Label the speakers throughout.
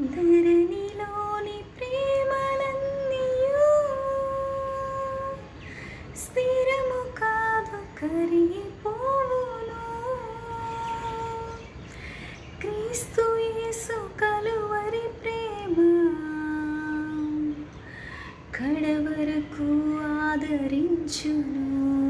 Speaker 1: ధరణిలోని ప్రేమలన్నీయు. స్థిరము కాదు కరిగిపోవును. క్రీస్తు యేసు కలువరి ప్రేమ. కడవరకు ఆదరించును.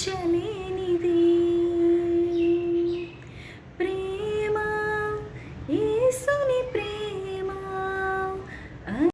Speaker 1: เช่